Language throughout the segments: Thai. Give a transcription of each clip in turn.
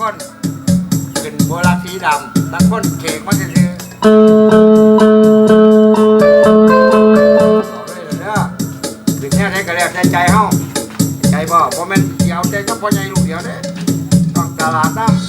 คนเป็นโบราสีดำบางคนเขกมันจะซื้อบอกเลยเด้อเป็นแค่ไหนก็แล้วแต่ใจเฮาใจบ่บ่แม่นเดียวใจก็พอใจลูกเดียวเด้ต้องตลาดน้ำ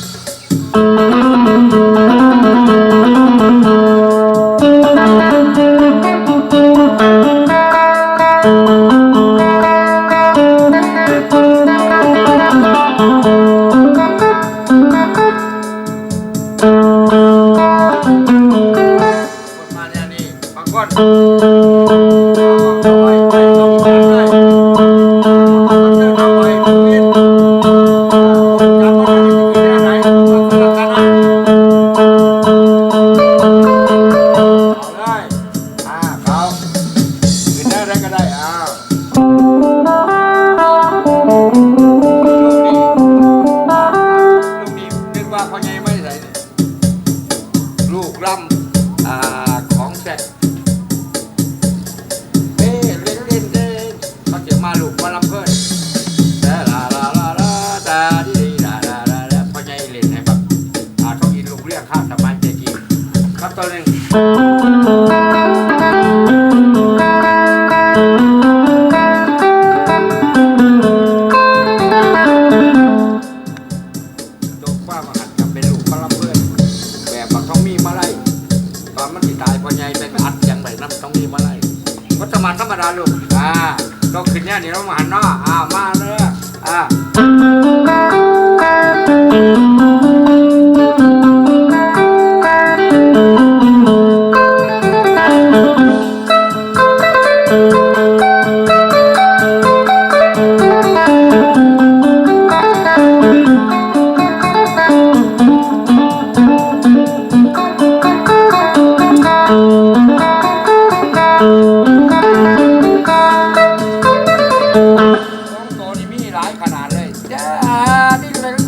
ลูกล่ำอ่าของเสร็ ตัวหนึ่งตกป้ามาหัดกับเป็นลูกมาลำเพิ่นแบบบักต้องมีมาไล่ตอนมันสิตายพ่อใหญ่เป็นอัดอยังไงน้ำต้องมีมาไล่ก็จะมาธรรมดาลูกอ่าเราขึ้นเนี่ยนี่เรามาหันเนาะอ่ามาเลยอ่า ของโตนี่มีหลายขนาดเลยจ้านี่เลยแบบลูกแทกไรเลย